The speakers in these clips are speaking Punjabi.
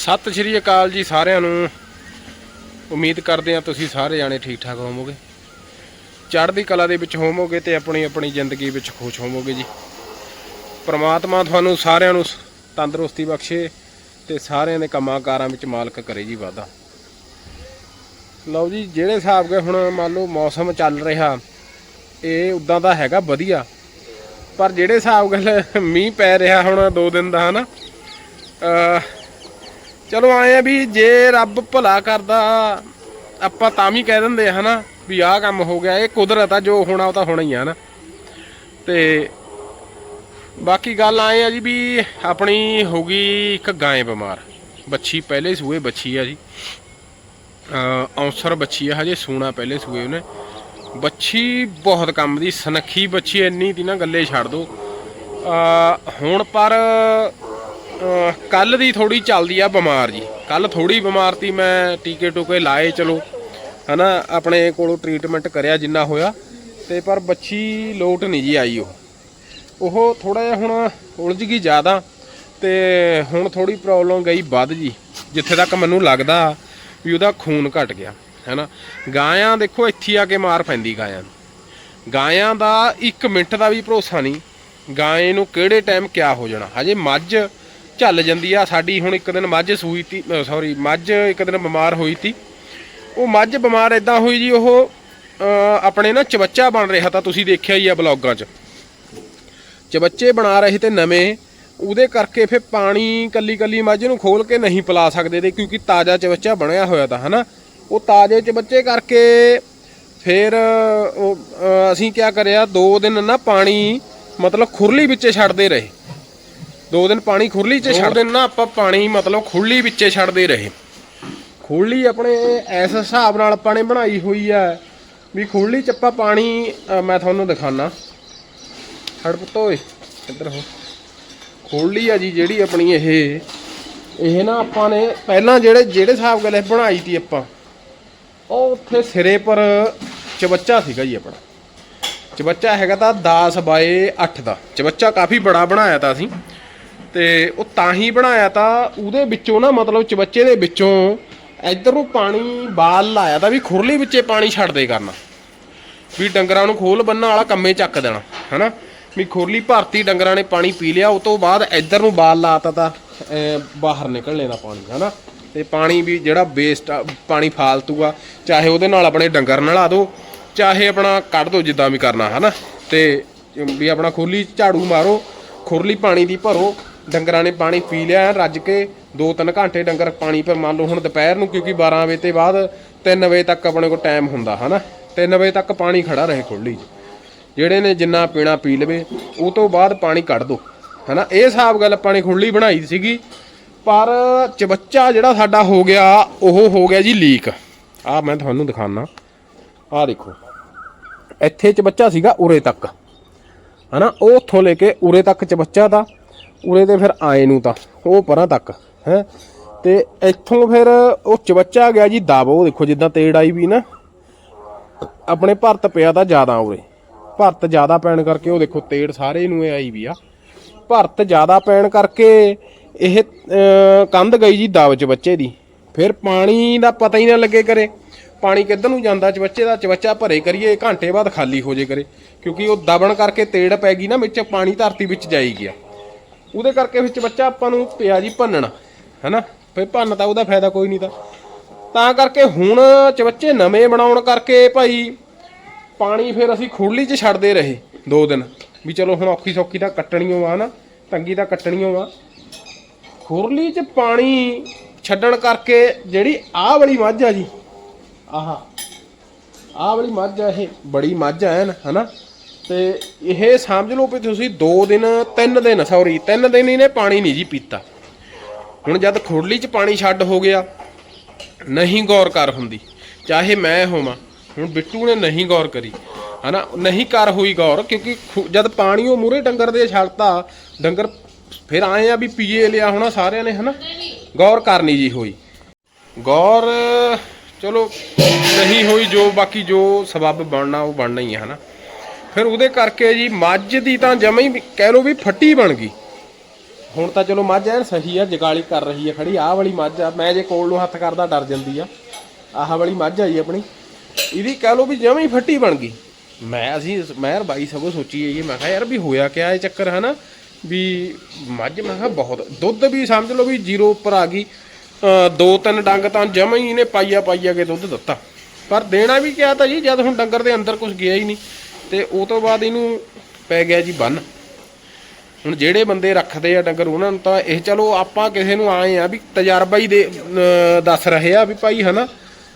ਸਤਿ ਸ਼੍ਰੀ ਅਕਾਲ ਜੀ ਸਾਰਿਆਂ ਨੂੰ। ਉਮੀਦ ਕਰਦੇ ਹਾਂ ਤੁਸੀਂ ਸਾਰੇ ਜਾਣੇ ਠੀਕ ਠਾਕ ਹੋਵੋਗੇ। ਚੜ੍ਹਦੀ ਕਲਾ ਦੇ ਵਿੱਚ ਹੋਵੋਗੇ ਤੇ ਆਪਣੀ ਆਪਣੀ ਜ਼ਿੰਦਗੀ ਵਿੱਚ ਖੁਸ਼ ਹੋਵੋਗੇ ਜੀ। ਪ੍ਰਮਾਤਮਾ ਤੁਹਾਨੂੰ ਸਾਰਿਆਂ ਨੂੰ ਤੰਦਰੁਸਤੀ ਬਖਸ਼ੇ ਤੇ ਸਾਰਿਆਂ ਦੇ ਕੰਮਾਂ ਕਾਰਾਂ ਵਿੱਚ ਮਾਲਕ ਕਰੇ ਜੀ ਵਾਦਾ ਲਓ ਜੀ, ਜਿਹੜੇ ਹਿਸਾਬ ਕੇ ਹੁਣ ਮੰਨ ਲਓ ਮੌਸਮ ਚੱਲ ਰਿਹਾ, ਇਹ ਉਦਾਂ ਦਾ ਹੈਗਾ ਵਧੀਆ। ਪਰ ਜਿਹੜੇ ਹਿਸਾਬ ਗੱਲ ਮੀਂਹ ਪੈ ਰਿਹਾ ਹੁਣ 2 ਦਿਨ ਦਾ ਹਨਾ, ਅਹ ਚਲੋ ਆਏ ਆ ਵੀ ਜੇ ਰੱਬ ਭਲਾ ਕਰਦਾ, ਆਪਾਂ ਤਾਂ ਵੀ ਕਹਿ ਦਿੰਦੇ ਆ ਹਨਾ, ਵੀ ਆਹ ਕੰਮ ਹੋ ਗਿਆ, ਇਹ ਕੁਦਰਤ ਆ, ਜੋ ਹੋਣਾ ਉਹ ਤਾਂ ਹੋਣਾ ਹੀ ਆ ਨਾ ਤੇ ਬਾਕੀ ਗੱਲ ਆਏ ਆ ਜੀ ਵੀ ਆਪਣੀ ਹੋ ਗਈ ਇੱਕ ਗਾਂ ਬਿਮਾਰ। ਬੱਚੀ ਪਹਿਲੇ ਸੂਏ ਬੱਚੀ ਆ ਜੀ। ਅਹ ਔਂਸਰ ਬੱਚੀ ਆ, ਹਜੇ ਸੂਣਾ ਪਹਿਲੇ ਸੂਏ ਉਹਨੇ। ਬੱਚੀ ਬਹੁਤ ਕੰਮ ਦੀ, ਸਨੱਖੀ ਬੱਚੀ, ਇੰਨੀ ਦੀ ਨਾ ਗੱਲੇ ਛੱਡ ਦੋ। ਅਹ ਹੁਣ ਪਰ ਕੱਲ ਦੀ ਥੋੜੀ ਚੱਲਦੀ ਆ ਬਿਮਾਰ ਜੀ। ਕੱਲ ਥੋੜੀ ਬਿਮਾਰ ਤੀ ਮੈਂ ਟੀਕੇ ਟੂਕੇ ਲਾਏ, ਚਲੋ, ਹਨਾ, ਆਪਣੇ ਕੋਲੋਂ ਟ੍ਰੀਟਮੈਂਟ ਕਰਿਆ ਜਿੰਨਾ ਹੋਇਆ। ਤੇ ਪਰ ਬੱਚੀ ਲੋਟ ਨਹੀਂ ਜੀ ਆਈ ਉਹ। ਉਹ ਥੋੜਾ ਜਿਹਾ ਹੁਣ ਉਲਝ ਗਈ ਜ਼ਿਆਦਾ ਤੇ ਹੁਣ ਥੋੜੀ ਪ੍ਰੋਬਲਮ ਗਈ ਵੱਧ ਜੀ, ਜਿੱਥੇ ਤੱਕ ਮੈਨੂੰ ਲੱਗਦਾ ਵੀ ਉਹਦਾ ਖੂਨ ਘਟ ਗਿਆ, ਹੈਨਾ। ਗਾਇਆਂ ਦੇਖੋ, ਇੱਥੇ ਆ ਕੇ ਮਾਰ ਪੈਂਦੀ ਗਾਇਆਂ ਨੂੰ। ਗਾਇਆਂ ਦਾ 1 ਮਿੰਟ ਦਾ ਵੀ ਭਰੋਸਾ ਨਹੀਂ ਗਾਏ ਨੂੰ ਕਿਹੜੇ ਟਾਈਮ ਕਿਆ ਹੋ ਜਾਣਾ। ਹਜੇ ਮੱਝ ਝੱਲ ਜਾਂਦੀ ਆ। ਸਾਡੀ ਹੁਣ ਇੱਕ ਦਿਨ ਮੱਝ ਸੂਈ ਤੀ ਸੌਰੀ ਮੱਝ ਇੱਕ ਦਿਨ ਬਿਮਾਰ ਹੋਈ ਤੀ। ਉਹ ਮੱਝ ਬਿਮਾਰ ਇਦਾਂ ਹੋਈ ਜੀ ਉਹ ਆਪਣੇ ਨਾ ਚਵੱਚਾ ਬਣ ਰਿਹਾ ਤਾਂ ਤੁਸੀਂ ਦੇਖਿਆ ਹੀ ਆ ਬਲੌਗਾਂ 'ਚ। ਚਵੱਚੇ ਬਣਾ ਰਹੇ ਤੇ ਨਵੇਂ ਉਹਦੇ ਕਰਕੇ ਫਿਰ ਪਾਣੀ ਕੱਲੀ ਕੱਲੀ ਮੱਝ ਨੂੰ ਖੋਲ ਕੇ ਨਹੀਂ ਪਿਲਾ ਸਕਦੇ ਤੇ ਕਿਉਂਕਿ ਤਾਜ਼ਾ ਚਵੱਚਾ ਬਣਿਆ ਹੋਇਆ ਤਾਂ ਹਨਾ? ਉਹ ਤਾਜ਼ੇ ਚਵੱਚੇ ਕਰਕੇ ਫਿਰ ਉਹ, ਅਸੀਂ ਕੀ ਕਰਿਆ ਦੋ ਦਿਨ ਨਾ ਪਾਣੀ ਮਤਲਬ ਖੁਰਲੀ ਵਿੱਚੇ ਛੱਡਦੇ ਰਹੇ। ਦੋ ਦਿਨ ਪਾਣੀ ਖੁਰਲੀ 'ਚ ਛੱਡ ਦਿਨ ਨਾ ਆਪਾਂ ਪਾਣੀ ਮਤਲਬ ਖੁਰਲੀ ਵਿੱਚੇ ਛੱਡਦੇ ਰਹੇ। ਖੁਰਲੀ ਆਪਣੇ ਇਸ ਹਿਸਾਬ ਨਾਲ ਆਪਾਂ ਨੇ ਬਣਾਈ ਹੋਈ ਆ। ਵੀ ਖੁਰਲੀ 'ਚ ਆਪਾਂ ਪਾਣੀ ਮੈਂ ਤੁਹਾਨੂੰ ਦਿਖਾਣਾ ਛੱਡ ਪੁੱਤ ਇੱਧਰ ਹੋ। ਖੋਲੀ ਆ ਜੀ ਜਿਹੜੀ ਆਪਣੀ ਇਹ ਇਹ ਨਾ ਆਪਾਂ ਨੇ ਪਹਿਲਾਂ ਜਿਹੜੇ ਜਿਹੜੇ ਹਿਸਾਬ ਗੱਲ ਇਹ ਬਣਾਈ ਤੀ ਆਪਾਂ ਉਹ ਉੱਥੇ ਸਿਰੇ ਪਰ ਚਵੱਚਾ ਸੀਗਾ ਜੀ ਆਪਣਾ। ਚਵੱਚਾ ਹੈਗਾ ਤਾਂ 10 ਬਾਏ 8 ਦਾ। ਚਵੱਚਾ ਕਾਫੀ ਬੜਾ ਬਣਾਇਆ ਤਾਂ ਅਸੀਂ। ਤੇ ਉਹ ਤਾਂ ਹੀ ਬਣਾਇਆ ਤਾਂ ਉਹਦੇ ਵਿੱਚੋਂ ਨਾ ਮਤਲਬ ਚਵੱਚੇ ਦੇ ਵਿੱਚੋਂ ਇੱਧਰ ਨੂੰ ਪਾਣੀ ਬਾਲ ਲਾਇਆ ਤਾਂ ਵੀ ਖੁਰਲੀ ਵਿੱਚੇ ਪਾਣੀ ਛੱਡਦੇ ਕਰਨਾ। ਵੀ ਡੰਗਰਾਂ ਨੂੰ ਖੋਲ ਬੰਨਣ ਵਾਲਾ ਕੰਮੇ ਚੱਕ ਦੇਣਾ ਹਨਾ? ਵੀ ਖੁਰਲੀ ਭਰਤੀ ਡੰਗਰਾਂ ਨੇ ਪਾਣੀ ਪੀ ਲਿਆ ਉਸ ਤੋਂ ਬਾਅਦ ਇੱਧਰ ਨੂੰ ਬਾਲ ਲਾਤਾ ਤਾਂ ਅਹ, ਬਾਹਰ ਨਿਕਲਣੇ ਦਾ ਪਾਣੀ ਹਨਾ? ਤੇ ਪਾਣੀ ਵੀ ਜਿਹੜਾ ਵੇਸਟ ਪਾਣੀ ਫਾਲਤੂ ਆ ਚਾਹੇ ਉਹਦੇ ਨਾਲ ਆਪਣੇ ਡੰਗਰ ਨਲਾ ਦਿਓ ਚਾਹੇ ਆਪਣਾ ਕੱਢ ਦਿਓ ਜਿੱਦਾਂ ਵੀ ਕਰਨਾ ਹਨਾ? ਤੇ ਵੀ ਆਪਣਾ ਖੁਰਲੀ ਝਾੜੂ ਮਾਰੋ ਖੁਰਲੀ ਪਾਣੀ ਦੀ ਭਰੋ ਡੰਗਰਾਂ ਨੇ ਪਾਣੀ ਪੀ ਲਿਆ ਐਨ ਰੱਜ ਕੇ 2-3 ਘੰਟੇ ਡੰਗਰ ਪਾਣੀ ਪਰ ਮੰਨ ਲਓ ਹੁਣ ਦੁਪਹਿਰ ਨੂੰ, ਕਿਉਂਕਿ 12 ਵਜੇ ਤੇ ਬਾਅਦ 3 ਵਜੇ ਤੱਕ ਆਪਣੇ ਕੋਲ ਟਾਈਮ ਹੁੰਦਾ, ਹਨਾ? 3 ਵਜੇ ਤੱਕ ਪਾਣੀ ਖੜਾ ਰਹੇ ਖੁਰਲੀ 'ਚ। ਜਿਹੜੇ ਨੇ ਜਿੰਨਾ ਪੀਣਾ ਪੀ ਲਵੇ, ਉਹ ਤੋਂ ਬਾਅਦ ਪਾਣੀ ਕੱਢ ਦੋ, ਹਨਾ? ਇਹ ਹਿਸਾਬ ਗੱਲ ਆਪਾਂ ਨੇ ਖੁਰਲੀ ਬਣਾਈ ਸੀਗੀ। ਪਰ ਚਬੱਚਾ ਜਿਹੜਾ ਸਾਡਾ ਹੋ ਗਿਆ, ਉਹ ਹੋ ਗਿਆ ਜੀ ਲੀਕ। ਆ ਮੈਂ ਤੁਹਾਨੂੰ ਦਿਖਾਣਾ ਆ ਦੇਖੋ। ਇੱਥੇ ਚਬੱਚਾ ਸੀਗਾ ਉਰੇ ਤੱਕ, ਹਨਾ? ਉਹ ਉੱਥੋਂ ਲੈ ਕੇ ਉਰੇ ਤੱਕ ਚਬੱਚਾ ਦਾ ਉਰੇ ਤੇ ਫਿਰ ਆਏ ਨੂੰ ਤਾਂ, ਉਹ ਪਰਾਂ ਤੱਕ, ਹੈ। ਤੇ ਇੱਥੋਂ ਫਿਰ ਉਹ ਚਬੱਚਾ ਗਿਆ ਜੀ ਦਬ ਉਹ ਦੇਖੋ ਜਿੱਦਾਂ ਤੇੜ ਆਈ ਵੀ ਨਾ। ਆਪਣੇ ਭਰਤ ਪਿਆ ਤਾਂ ਜ਼ਿਆਦਾ ਉਰੇ। ਭਰਤ ਜ਼ਿਆਦਾ ਪੈਣ ਕਰਕੇ ਉਹ ਦੇਖੋ ਤੇੜ ਸਾਰੇ ਨੂੰ ਇਹ ਆਈ ਵੀ ਆ। ਭਰਤ ਜ਼ਿਆਦਾ ਪੈਣ ਕਰਕੇ ਇਹ ਕੰਧ ਗਈ ਜੀ ਦਬ ਚ ਬੱਚੇ ਦੀ। ਫਿਰ ਪਾਣੀ ਦਾ ਪਤਾ ਹੀ ਨਾ ਲੱਗੇ ਕਰੇ। ਪਾਣੀ ਕਿੱਧਰ ਨੂੰ ਜਾਂਦਾ ਚਵੱਚੇ ਦਾ? ਚਵੱਚਾ ਭਰੇ ਕਰੀਏ, ਘੰਟੇ ਬਾਅਦ ਖਾਲੀ ਹੋ ਜੇ ਕਰੇ। ਕਿਉਂਕਿ ਉਹ ਦਬਣ ਕਰਕੇ ਤੇੜ ਪੈ ਗਈ ਨਾ ਵਿੱਚ, ਪਾਣੀ ਧਰਤੀ ਵਿੱਚ ਜਾਈ ਗਿਆ। ਉਹਦੇ ਕਰਕੇ ਵਿੱਚ ਬੱਚਾ ਆਪਾਂ ਨੂੰ ਪਿਆ ਜੀ ਭੰਨਣਾ, ਹੈਨਾ? ਫਿਰ ਭੰਨ ਤਾਂ ਉਹਦਾ ਫਾਇਦਾ ਕੋਈ ਨਹੀਂ ਤਾਂ। ਤਾਂ ਕਰਕੇ ਹੁਣ ਚਵੱਚੇ ਨਵੇਂ ਬਣਾਉਣ ਕਰਕੇ ਭਾਈ ਪਾਣੀ ਫਿਰ ਅਸੀਂ ਖੁਰਲੀ 'ਚ ਛੱਡਦੇ ਰਹੇ ਦੋ ਦਿਨ। ਵੀ ਚਲੋ ਹੁਣ ਔਖੀ ਸੌਖੀ ਤਾਂ ਕੱਟਣੀਓ ਆ ਨਾ, ਤੰਗੀ ਤਾਂ ਕੱਟਣੀਓ ਆ। ਖੁਰਲੀ 'ਚ ਪਾਣੀ ਛੱਡਣ ਕਰਕੇ ਜਿਹੜੀ ਆਹ ਵਾਲੀ ਮੱਝ ਆ ਜੀ, ਆਹਾ, ਆਹ ਵਾਲੀ ਮੱਝ ਆ ਇਹ, ਬੜੀ ਮੱਝ ਆ ਐਨ, ਹਨਾ? ਤੇ ਇਹ ਸਮਝ ਲਓ ਵੀ ਤੁਸੀਂ 2 ਦਿਨ 3 ਦਿਨ ਸੌਰੀ 3 ਦਿਨ ਇਹਨੇ ਪਾਣੀ ਨਹੀਂ ਜੀ ਪੀਤਾ। ਹੁਣ ਜਦ ਖੁਰਲੀ 'ਚ ਪਾਣੀ ਛੱਡ ਹੋ ਗਿਆ, ਨਹੀਂ ਗੌਰ ਕਰ ਹੁੰਦੀ। ਚਾਹੇ ਮੈਂ ਹੋਵਾਂ, ਹੁਣ ਬਿੱਟੂ ਨੇ ਨਹੀਂ ਗੌਰ ਕਰੀ। ਹਨਾ, ਨਹੀਂ ਕਰ ਹੋਈ ਗੌਰ, ਕਿਉਂਕਿ ਖੁ- ਜਦ ਪਾਣੀ ਉਹ ਮੂਰੇ ਡੰਗਰ ਦੇ ਛੱਡਤਾ, ਡੰਗਰ ਫਿਰ ਆਏ ਆ ਵੀ ਪੀਏ ਲਿਆ ਹੋਣਾ ਸਾਰਿਆਂ ਨੇ, ਹਨਾ? ਗੌਰ ਕਰਨੀ ਜੀ ਹੋਈ। ਗੌਰ, ਚਲੋ, ਨਹੀਂ ਹੋਈ ਜੋ, ਬਾਕੀ ਜੋ ਸਬੱਬ ਬਣਨਾ, ਉਹ ਬਣਨਾ ਹੀ ਹੈ ਹਨਾ? ਫਿਰ ਉਹਦੇ ਕਰਕੇ ਜੀ ਮੱਝ ਦੀ ਤਾਂ ਜਮਾ ਹੀ ਕਹਿ ਲਓ ਵੀ ਫੱਟੀ ਬਣ ਗਈ। ਹੁਣ ਤਾਂ ਚਲੋ ਮੱਝ ਐਨ ਸਹੀ ਆ, ਜਗਾਲੀ ਕਰ ਰਹੀ ਆ ਖੜੀ, ਆਹ ਵਾਲੀ ਮੱਝ ਆ। ਮੈਂ ਜੇ ਕੋਲ ਨੂੰ ਹੱਥ ਕਰਦਾ ਡਰ ਜਾਂਦੀ ਆ। ਆਹ ਵਾਲੀ ਮੱਝ ਆਈ ਆਪਣੀ। ਇਹਦੀ ਕਹਿ ਲਓ ਵੀ ਜਮਾਂ ਹੀ ਫੱਟੀ ਬਣ ਗਈ। ਮੈਂ ਅਸੀਂ ਮੈਂ ਯਾਰ ਬਾਈ ਸਗੋਂ ਸੋਚੀ ਹੈ ਮੈਂ ਕਿਹਾ ਯਾਰ ਵੀ ਹੋਇਆ ਕਿਆ ਇਹ ਚੱਕਰ ਹੈ ਨਾ ਵੀ ਮੱਝ, ਮੈਂ ਕਿਹਾ ਬਹੁਤ, ਦੁੱਧ ਵੀ ਸਮਝ ਲਓ ਵੀ ਜ਼ੀਰੋ ਉੱਪਰ ਆ ਗਈ। ਦੋ ਤਿੰਨ ਡੰਗ ਤਾਂ ਜਮਾਂ ਹੀ ਇਹਨੇ ਪਾਈਆ ਪਾਈਆ ਕੇ ਦੁੱਧ ਦਿੱਤਾ। ਪਰ ਦੇਣਾ ਵੀ ਕਿਹਾ ਤਾਂ ਜੀ, ਜਦ ਹੁਣ ਡੰਗਰ ਦੇ ਅੰਦਰ ਕੁਝ ਗਿਆ ਹੀ ਨਹੀਂ। ਤੇ ਉਹ ਤੋਂ ਬਾਅਦ ਇਹਨੂੰ ਪੈ ਗਿਆ ਜੀ ਬੰਨ। ਹੁਣ ਜਿਹੜੇ ਬੰਦੇ ਰੱਖਦੇ ਆ ਡੰਗਰ, ਉਹਨਾਂ ਨੂੰ ਤਾਂ ਇਹ ਚਲੋ ਆਪਾਂ ਕਿਸੇ ਨੂੰ ਆਏ ਆ ਵੀ ਤਜਰਬਾ ਹੀ ਦੇ ਦੱਸ ਰਹੇ ਆ ਵੀ ਭਾਈ ਹਨਾ,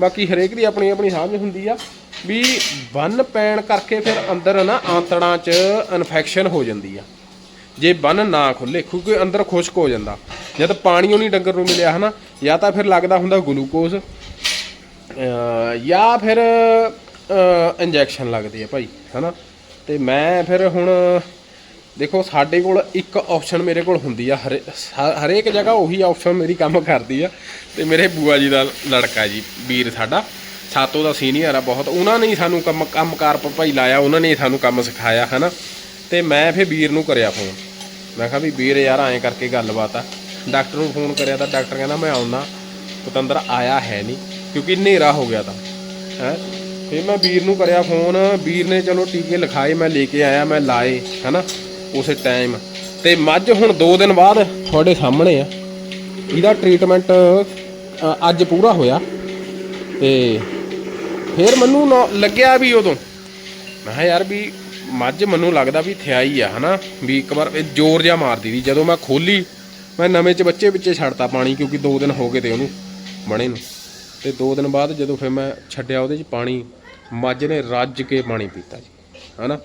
ਬਾਕੀ ਹਰੇਕ ਦੀ ਆਪਣੀ ਆਪਣੀ ਸਮਝ ਹੁੰਦੀ ਆ ਵੀ ਬੰਨ ਪੈਣ ਕਰਕੇ ਫਿਰ ਅੰਦਰ ਨਾ ਆਂਤੜਾਂ 'ਚ ਇਨਫੈਕਸ਼ਨ ਹੋ ਜਾਂਦੀ ਆ। ਜੇ ਬੰਨ ਨਾ ਖੁੱਲੇ, ਕਿਉਂਕਿ ਅੰਦਰ ਖੁਸ਼ਕ ਹੋ ਜਾਂਦਾ। ਜਦ ਪਾਣੀ ਉਹ ਨਹੀਂ ਡੰਗਰ ਨੂੰ ਮਿਲਿਆ ਹਨਾ, ਜਾਂ ਤਾਂ ਫਿਰ ਲੱਗਦਾ ਹੁੰਦਾ ਗਲੂਕੋਜ਼। ਜਾਂ ਫਿਰ ਇੰਜੈਕਸ਼ਨ ਲੱਗਦੇ ਆ ਭਾਈ, ਹਨਾ? ਤੇ ਮੈਂ ਫਿਰ ਹੁਣ, ਦੇਖੋ, ਸਾਡੇ ਕੋਲ ਇੱਕ ਆਪਸ਼ਨ ਮੇਰੇ ਕੋਲ ਹੁੰਦੀ ਆ, ਹਰੇ- ਹ- ਹਰੇਕ ਜਗ੍ਹਾ ਉਹੀ ਆਪਸ਼ਨ ਮੇਰੀ ਕੰਮ ਕਰਦੀ ਆ। ਤੇ ਮੇਰੇ ਬੂਆ ਜੀ ਦਾ ਲੜਕਾ ਜੀ, ਵੀਰ ਸਾਡਾ। ਸਾਤੋਂ ਦਾ ਸੀਨੀਅਰ ਆ ਬਹੁਤ। ਉਹਨਾਂ ਨੇ ਹੀ ਸਾਨੂੰ ਕੰਮ, ਕੰਮਕਾਰ ਭਾਈ ਲਾਇਆ, ਉਹਨਾਂ ਨੇ ਹੀ ਸਾਨੂੰ ਕੰਮ ਸਿਖਾਇਆ, ਹਨਾ? ਤੇ ਮੈਂ ਫਿਰ ਵੀਰ ਨੂੰ ਕਰਿਆ ਫੋਨ ਮੈਂ ਕਿਹਾ ਵੀ ਵੀਰ ਯਾਰ, ਐਂ ਕਰਕੇ ਗੱਲਬਾਤ ਆ। ਡਾਕਟਰ ਨੂੰ ਫੋਨ ਕਰਿਆ ਤਾਂ ਡਾਕਟਰ ਕਹਿੰਦਾ, ਮੈਂ ਆਉਣਾ। ਪਤੰਦਰ ਆਇਆ ਹੈ ਨਹੀਂ, ਕਿਉਂਕਿ ਹਨੇਰਾ ਹੋ ਗਿਆ ਤਾਂ, ਹੈ? ਫਿਰ ਮੈਂ ਵੀਰ ਨੂੰ ਕਰਿਆ ਫੋਨ, ਵੀਰ ਨੇ ਚਲੋ ਟੀਕੇ ਲਿਖਾਏ, ਮੈਂ ਲੈ ਕੇ ਆਇਆ, ਮੈਂ ਲਾਏ, ਹਨਾ, ਉਸੇ ਟਾਈਮ ਤੇ ਮੱਝ ਹੁਣ 2 ਦਿਨ ਬਾਅਦ ਤੁਹਾਡੇ ਸਾਹਮਣੇ ਆ। ਇਹਦਾ ਟ੍ਰੀਟਮੈਂਟ ਅੱਜ ਪੂਰਾ ਹੋਇਆ। ਤੇ ਫਿਰ ਮੈਨੂੰ ਨਾ- ਲੱਗਿਆ ਵੀ ਉਦੋਂ। ਮੈਂ ਕਿਹਾ ਯਾਰ ਵੀ ਮੱਝ ਮੈਨੂੰ ਲੱਗਦਾ ਵੀ ਥਿਆਈ ਆ, ਹਨਾ, ਵੀ ਇੱਕ ਵਾਰ ਜ਼ੋਰ ਜਿਹਾ ਮਾਰਦੀ ਸੀ ਜਦੋਂ ਮੈਂ ਖੋਲੀ ਮੈਂ ਨਵੇਂ ਚ ਬੱਚੇ ਵਿੱਚੇ ਛੱਡਤਾ ਪਾਣੀ, ਕਿਉਂਕਿ 2 ਦਿਨ ਹੋ ਗਏ ਤੇ ਉਹਨੂੰ ਬਣੇ ਨੂੰ। ਤੇ 2 ਦਿਨ ਬਾਅਦ ਜਦੋਂ ਫਿਰ ਮੈਂ ਛੱਡਿਆ ਉਹਦੇ ਚ ਪਾਣੀ ਮੱਝ ਨੇ ਰੱਜ ਕੇ ਪਾਣੀ ਪੀਤਾ ਜੀ, ਹਨਾ?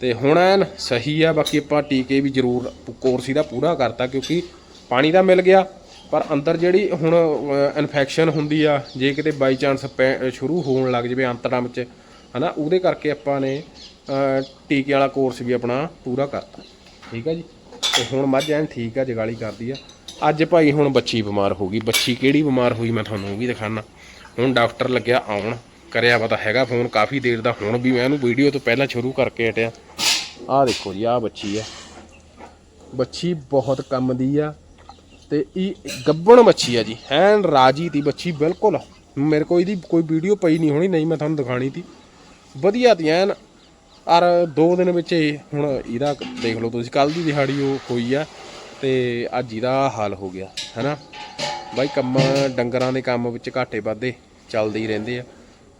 ਤੇ ਹੁਣ ਐਨ ਸਹੀ ਆ, ਬਾਕੀ ਆਪਾਂ ਟੀਕੇ ਵੀ ਜ਼ਰੂਰ ਕੋਰਸ ਇਹਦਾ ਪੂਰਾ ਕਰਤਾ, ਕਿਉਂਕਿ ਪਾਣੀ ਤਾਂ ਮਿਲ ਗਿਆ, ਪਰ ਅੰਦਰ ਜਿਹੜੀ ਹੁਣ ਇਨਫੈਕਸ਼ਨ ਹੁੰਦੀ ਆ, ਜੇ ਕਿਤੇ ਬਾਈ ਚਾਂਸ ਸ਼ੁਰੂ ਹੋਣ ਲੱਗ ਜਵੇ ਅੰਤੜਾਂ ਵਿੱਚ, ਹਨਾ, ਉਹਦੇ ਕਰਕੇ ਆਪਾਂ ਨੇ ਟੀਕੇ ਵਾਲਾ ਕੋਰਸ ਵੀ ਆਪਣਾ ਪੂਰਾ ਕਰਤਾ, ਠੀਕ ਆ ਜੀ? ਤੇ ਹੁਣ ਮੱਝ ਐਨ ਠੀਕ ਆ, ਜਗਾਲੀ ਕਰਦੀ ਆ। ਅੱਜ ਭਾਈ ਹੁਣ ਬੱਚੀ ਬਿਮਾਰ ਹੋ ਗਈ, ਬੱਚੀ ਕਿਹੜੀ ਬਿਮਾਰ ਹੋਈ ਮੈਂ ਤੁਹਾਨੂੰ ਉਹ ਵੀ ਦਿਖਾਣਾ ਹੁਣ ਡਾਕਟਰ ਲੱਗਿਆ ਆਉਣ। ਕਰਿਆ ਪਤਾ ਹੈਗਾ ਫੋਨ, ਕਾਫੀ ਦੇਰ ਦਾ ਹੁਣ ਵੀ ਮੈਂ ਇਹਨੂੰ ਵੀਡੀਓ ਤੋਂ ਪਹਿਲਾਂ ਸ਼ੁਰੂ ਕਰਕੇ ਹਟਿਆ। ਆਹ ਦੇਖੋ ਜੀ, ਆਹ ਬੱਚੀ ਆ। ਬੱਚੀ ਬਹੁਤ ਕੰਮ ਦੀ ਆ ਤੇ ਇਹ ਗੱਬਣ ਮੱਛੀ ਆ ਜੀ, ਐਨ ਰਾਜੀ ਦੀ ਬੱਚੀ ਬਿਲਕੁਲ। ਮੇਰੇ ਕੋਲ ਇਹਦੀ ਕੋਈ ਵੀਡੀਓ ਪਈ ਨਹੀਂ ਹੋਣੀ, ਨਹੀਂ ਮੈਂ ਤੁਹਾਨੂੰ ਦਿਖਾਣੀ ਤੀ ਵਧੀਆ ਤੀ ਐਨ। ਔਰ ਦੋ ਦਿਨ ਵਿੱਚ ਇਹ ਹੁਣ ਇਹਦਾ ਦੇਖ ਲਓ ਤੁਸੀਂ ਕੱਲ ਦੀ ਦਿਹਾੜੀ ਉਹ ਹੋਈ ਆ ਤੇ ਅੱਜ ਇਹਦਾ ਹਾਲ ਹੋ ਗਿਆ, ਹੈਨਾ? ਬਾਈ ਕੰਮ, ਡੰਗਰਾਂ ਦੇ ਕੰਮ ਵਿੱਚ ਘਾਟੇ ਵਾਧੇ ਚੱਲਦੇ ਹੀ ਰਹਿੰਦੇ ਆ।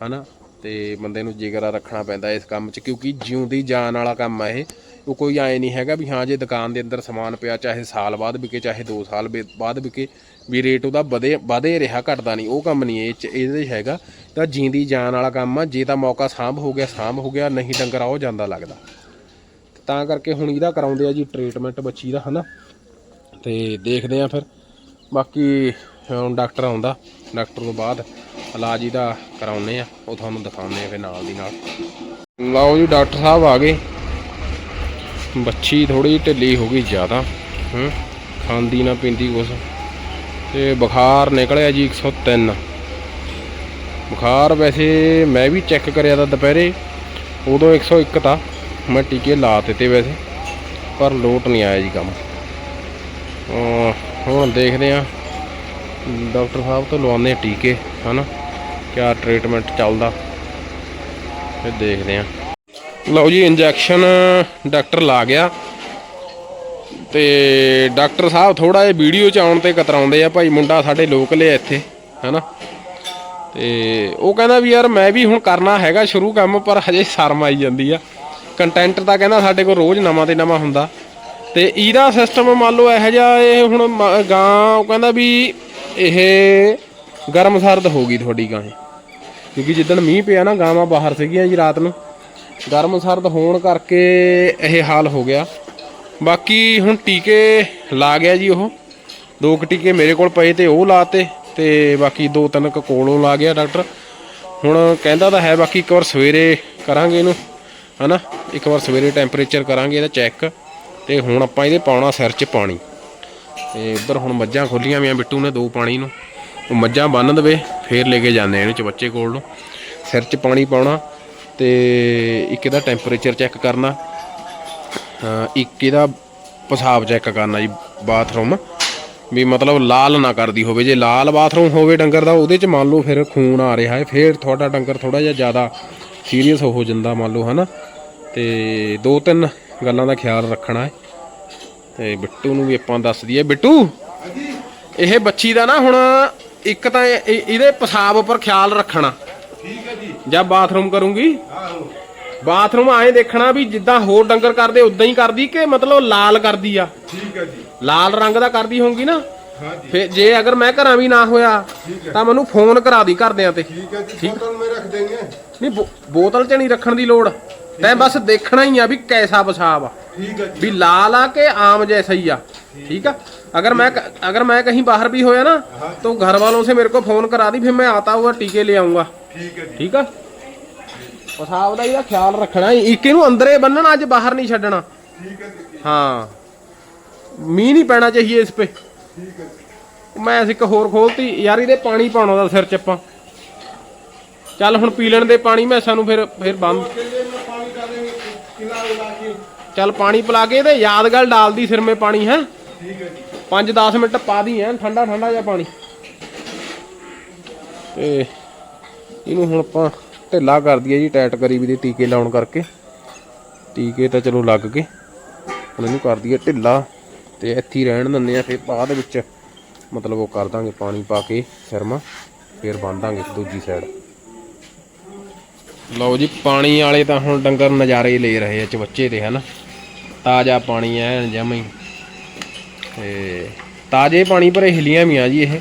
ਹਨਾ? ਤੇ ਬੰਦੇ ਨੂੰ ਜਿਗਰਾ ਰੱਖਣਾ ਪੈਂਦਾ ਇਸ ਕੰਮ 'ਚ, ਕਿਉਂਕਿ ਜਿਉਂਦੀ ਜਾਨ ਵਾਲਾ ਕੰਮ ਆ ਇਹ। ਉਹ ਕੋਈ ਐ ਨਹੀਂ ਹੈਗਾ ਵੀ ਹਾਂ, ਜੇ ਦੁਕਾਨ ਦੇ ਅੰਦਰ ਸਮਾਨ ਪਿਆ, ਚਾਹੇ ਸਾਲ ਬਾਅਦ ਵਿਕੇ, ਚਾਹੇ 2 ਸਾਲ ਬੇ- ਬਾਅਦ ਵਿਕੇ, ਵੀ ਰੇਟ ਉਹਦਾ ਵਧੇ ਵਧੇ ਰਿਹਾ, ਘਟਦਾ ਨਹੀਂ। ਉਹ ਕੰਮ ਨਹੀਂ, ਇਹ 'ਚ, ਇਹਦੇ 'ਚ ਹੈਗਾ। ਤਾਂ ਜਿਉਂਦੀ ਜਾਨ ਵਾਲਾ ਕੰਮ ਆ, ਜੇ ਤਾਂ ਮੌਕਾ ਸਾਂਭ ਹੋ ਗਿਆ, ਸਾਂਭ ਹੋ ਗਿਆ, ਨਹੀਂ ਡੰਗਰ ਆ, ਉਹ ਜਾਂਦਾ ਲੱਗਦਾ। ਤਾਂ ਕਰਕੇ ਹੁਣ ਇਹਦਾ ਕਰਾਉਂਦੇ ਆ ਜੀ ਟ੍ਰੀਟਮੈਂਟ ਬੱਚੀ ਦਾ, ਹਨਾ? ਤੇ ਦੇਖਦੇ ਆ ਫਿਰ। ਬਾਕੀ ਹੁਣ ਡਾਕਟਰ ਆਉਂਦਾ, ਡਾਕਟਰ ਤੋਂ ਬਾਅਦ ਇਲਾਜ ਇਹਦਾ ਕਰਾਉਨੇ ਆ, ਉਹ ਤੁਹਾਨੂੰ ਦਿਖਾਉਂਦੇ ਆ ਫਿਰ ਨਾਲ ਦੀ ਨਾਲ। ਲਓ ਜੀ, ਡਾਕਟਰ ਸਾਹਿਬ ਆ ਗਏ। ਬੱਚੀ ਥੋੜੀ ਢਿੱਲੀ ਹੋ ਗਈ ਜ਼ਿਆਦਾ, ਹੂੰ, ਖਾਂਦੀ ਨਾ ਪੀਂਦੀ ਕੁਛ। ਤੇ ਬੁਖਾਰ ਨਿਕਲਿਆ ਜੀ 103 ਬੁਖਾਰ ਵੈਸੇ ਮੈਂ ਵੀ ਚੈੱਕ ਕਰਿਆ ਤਾਂ ਦੁਪਹਿਰੇ, ਉਦੋਂ 101 ਤਾਂ ਮੈਂ ਟੀਕੇ ਲਾ ਦਿੱਤੇ ਵੈਸੇ, ਪਰ ਲੋਟ ਨਹੀਂ ਆਇਆ ਜੀ ਕੰਮ। ਹੁਣ ਦੇਖਦੇ ਆ ਡਾਕਟਰ ਸਾਹਿਬ ਤੋਂ ਲਵਾਉਂਦੇ ਆ ਟੀਕੇ, ਹਨਾ। ਕਿਆ ਟ੍ਰੀਟਮੈਂਟ ਚੱਲਦਾ। ਫਿਰ ਦੇਖਦੇ ਆ ਲਓ ਜੀ ਇੰਜੈਕਸ਼ਨ ਡਾਕਟਰ ਲਾ ਗਿਆ। ਤੇ ਡਾਕਟਰ ਸਾਹਿਬ ਥੋੜਾ ਜਿਹਾ ਵੀਡੀਓ ਚ ਆਉਣ ਤੇ ਕਤਰਾਉਂਦੇ ਆ ਭਾਈ, ਮੁੰਡਾ ਸਾਡੇ ਲੋਕਲ ਹੈ ਇੱਥੇ, ਹਨਾ। ਤੇ ਉਹ ਕਹਿੰਦਾ ਵੀ ਯਾਰ ਮੈਂ ਵੀ ਹੁਣ ਕਰਨਾ ਹੈਗਾ ਸ਼ੁਰੂ ਕੰਮ, ਪਰ ਹਜੇ ਸ਼ਰਮ ਆਈ ਜਾਂਦੀ ਆ। ਕੰਟੈਂਟ ਤਾਂ ਕਹਿੰਦਾ ਸਾਡੇ ਕੋਲ ਰੋਜ਼ ਨਵਾਂ ਤੇ ਨਵਾਂ ਹੁੰਦਾ। ਤੇ ਇਹਦਾ ਸਿਸਟਮ ਮੰਨ ਲਓ ਇਹੋ ਜਿਹਾ, ਇਹ ਹੁਣ ਮ- ਗਾਂ, ਉਹ ਕਹਿੰਦਾ ਵੀ ਇਹ ਗਰਮ ਸਰਦ ਹੋ ਗਈ ਤੁਹਾਡੀ ਗਾਂ ਇਹ। ਕਿਉਂਕਿ ਜਿੱਦਣ ਮੀਂਹ ਪਿਆ ਨਾ, ਗਾਵਾਂ ਬਾਹਰ ਸੀਗੀਆਂ ਜੀ ਰਾਤ ਨੂੰ। ਗਰਮ ਸਰਦ ਹੋਣ ਕਰਕੇ ਇਹ ਹਾਲ ਹੋ ਗਿਆ। ਬਾਕੀ ਹੁਣ ਟੀਕੇ ਲਾ ਗਿਆ ਜੀ ਉਹ। ਦੋ ਕੁ ਟੀਕੇ ਮੇਰੇ ਕੋਲ ਪਏ ਤੇ ਉਹ ਲਾਤੇ ਤੇ ਬਾਕੀ ਦੋ ਤਿੰਨ ਕੁ ਕੋਲੋਂ ਲਾ ਗਿਆ ਡਾਕਟਰ। ਹੁਣ ਕਹਿੰਦਾ ਤਾਂ ਹੈ ਬਾਕੀ ਇੱਕ ਵਾਰ ਸਵੇਰੇ ਕਰਾਂਗੇ ਇਹਨੂੰ, ਹਨਾ? ਇੱਕ ਵਾਰ ਸਵੇਰੇ ਟੈਂਪਰੇਚਰ ਕਰਾਂਗੇ ਇਹਦਾ ਚੈੱਕ ਤੇ ਹੁਣ ਆਪਾਂ ਇਹਦੇ ਪਾਉਣਾ ਸਿਰ 'ਚ ਪਾਣੀ। ਤੇ ਇੱਧਰ ਹੁਣ ਮੱਝਾਂ ਖੋਲੀਆਂ ਵੀਆਂ ਬਿੱਟੂ ਨੇ ਦੋ ਪਾਣੀ ਨੂੰ। ਉਹ ਮੱਝਾਂ ਬੰਨ ਦੇਵੇ, ਫੇਰ ਲੈ ਕੇ ਜਾਂਦੇ ਆ ਇਹਨੂੰ ਚ ਬੱਚੇ ਕੋਲ ਨੂੰ। ਸਿਰ 'ਚ ਪਾਣੀ ਪਾਉਣਾ ਤੇ ਇੱਕ ਇਹਦਾ ਟੈਂਪਰੇਚਰ ਚੈੱਕ ਕਰਨਾ ਇੱਕ ਇਹਦਾ ਪਿਸ਼ਾਬ ਚੈੱਕ ਕਰਨਾ ਜੀ ਬਾਥਰੂਮ ਵੀ ਮਤਲਬ ਲਾਲ ਨਾ ਕਰਦੀ ਹੋਵੇ, ਜੇ ਲਾਲ ਬਾਥਰੂਮ ਹੋਵੇ ਡੰਗਰ ਦਾ, ਉਹਦੇ ਚ ਮੰਨ ਲਓ ਫਿਰ ਖੂਨ ਆ ਰਿਹਾ ਹੈ, ਫਿਰ ਤੁਹਾਡਾ ਡੰਗਰ ਥੋੜਾ ਜਿਹਾ ਜ਼ਿਆਦਾ ਸੀਰੀਅਸ ਹੋ ਜਾਂਦਾ ਮੰਨ ਲਓ, ਹਨਾ। ਤੇ ਦੋ ਤਿੰਨ ਗੱਲਾਂ ਦਾ ਖਿਆਲ ਰੱਖਣਾ ਹੈ। ਤੇ ਬਿੱਟੂ ਨੂੰ ਵੀ ਆਪਾਂ ਦੱਸ ਦਈਏ। ਬਿੱਟੂ! ਇਹ ਬੱਚੀ ਦਾ ਨਾ ਹੁਣ ਇੱਕ ਤਾਂ ਇਹਦੇ ਪਿਸ਼ਾਬ ਉੱਪਰ ਖਿਆਲ ਰੱਖਣਾ। ਠੀਕ ਹੈ ਜੀ। ਜਾਂ ਬਾਥਰੂਮ ਕਰੂੰਗੀ। ਆਹੋ। ਬਾਥਰੂਮ ਆਏ ਦੇਖਣਾ ਵੀ ਜਿੱਦਾਂ ਹੋਰ ਡੰਗਰ ਕਰਦੇ ਉਦਾਂ ਹੀ ਕਰਦੀ ਕਿ ਮਤਲਬ ਲਾਲ ਕਰਦੀ ਆ? ਠੀਕ ਹੈ ਜੀ। ਲਾਲ ਰੰਗ ਦਾ ਕਰਦੀ ਹੋਊਗੀ ਨਾ? ਹਾਂ ਫਿਰ ਜੇ ਅਗਰ ਮੈਂ ਘਰਾਂ ਵੀ ਨਾ ਹੋਇਆ ਤਾਂ ਮੈਨੂੰ ਫੋਨ ਕਰਾ ਦੀ ਘਰਦਿਆਂ ਤੇ। ਠੀਕ ਹੈ ਜੀ। ਬੋਤਲ ਮੈਂ ਰੱਖ ਦੇਂਗੇ ਨਹੀਂ ਬੋਤਲ 'ਚ ਨਹੀਂ ਰੱਖਣ ਦੀ ਲੋੜ। ਤੈਂ ਬਸ ਦੇਖਣਾ ਹੀ ਆ ਵੀ ਕੈਸਾ ਪਿਸ਼ਾਬ ਆ ठीक है जी ਵੀ ਲਾਲ ਆ ਕਿ ਆਮ ਜੈਸਾ ਹੀ ਆ ठीक है अगर मैं अगर मैं कहीं बाहर भी होया ना तो घर वालों से मेरे को फोन करा दी फिर मैं आता हुआ टीके ले आऊंगा ठीक है जी ਠੀਕ ਆ ਪਿਸ਼ਾਬ ਦਾ ਇਹਦਾ ਖਿਆਲ ਰੱਖਣਾ ਇੱਕ ਇਹਨੂੰ ਅੰਦਰੇ ਬੰਨਣਾ ਅੱਜ ਬਾਹਰ ਨਹੀਂ ਛੱਡਣਾ ठीक है जी ਹਾਂ ਮੀਂਹ ਨਹੀਂ ਪੈਣਾ ਚਾਹੀਏ ਇਸ ਪੇ ठीक है जी ਮੈਂ ਅਸੀਂ ਇੱਕ ਹੋਰ ਖੋਲਤੀ ਯਾਰ ਇਹਦੇ ਪਾਣੀ ਪਾਉਣਾ ਦਾ ਸਿਰ ਚ ਆਪਾਂ ਚੱਲ ਹੁਣ ਪੀ ਲੈਣ ਦੇ ਪਾਣੀ ਮੈਂ ਸਾਨੂੰ ਫਿਰ ਫਿਰ ਬੰਦ ਚੱਲ ਪਾਣੀ ਪਿਲਾ ਕੇ ਤੇ ਯਾਦਗਾਰ ਗੱਲ ਡਾਲਦੀ ਸਿਰਮੇ ਪਾਣੀ ਹੈ? ਠੀਕ ਹੈ 5-10 ਮਿੰਟ ਪਾ ਦੀ ਐ ਠੰਡਾ ਠੰਡਾ ਜਿਹਾ ਪਾਣੀ। ਤੇ ਇਹਨੂੰ ਹੁਣ ਆਪਾਂ ਢਿੱਲਾ ਕਰ ਦਈਏ ਜੀ ਟਾਈਟ ਕਰੀ ਵੀ ਦੇ ਟੀਕੇ ਲਾਉਣ ਕਰਕੇ। ਟੀਕੇ ਤਾਂ ਚਲੋ ਲੱਗ ਗਏ। ਹੁਣ ਇਹਨੂੰ ਕਰ ਦਈਏ ਢਿੱਲਾ ਤੇ ਇੱਥੇ ਹੀ ਰਹਿਣ ਦਿੰਦੇ ਆ ਫਿਰ ਬਾਅਦ ਵਿੱਚ ਮਤਲਬ ਉਹ ਕਰ ਦਾਂਗੇ ਪਾਣੀ ਪਾ ਕੇ ਸਿਰਮਾ ਫੇਰ ਬੰਨ ਦਾਂਗੇ ਦੂਜੀ ਸਾਈਡ ਲਓ ਜੀ ਪਾਣੀ ਵਾਲੇ ਤਾਂ ਹੁਣ ਡੰਗਰ ਨਜ਼ਾਰੇ ਲੈ ਰਹੇ ਆ ਚਵੱਚੇ ਦੇ ਹਨਾ? ਤਾਜ਼ਾ ਪਾਣੀ ਐ, ਜਮਾਂ। ਹੀ ਤੇ ਤਾਜ਼ੇ ਪਾਣੀ ਭਰੇ ਹਿਲੀਆਂ ਵੀ ਆ ਜੀ ਇਹ।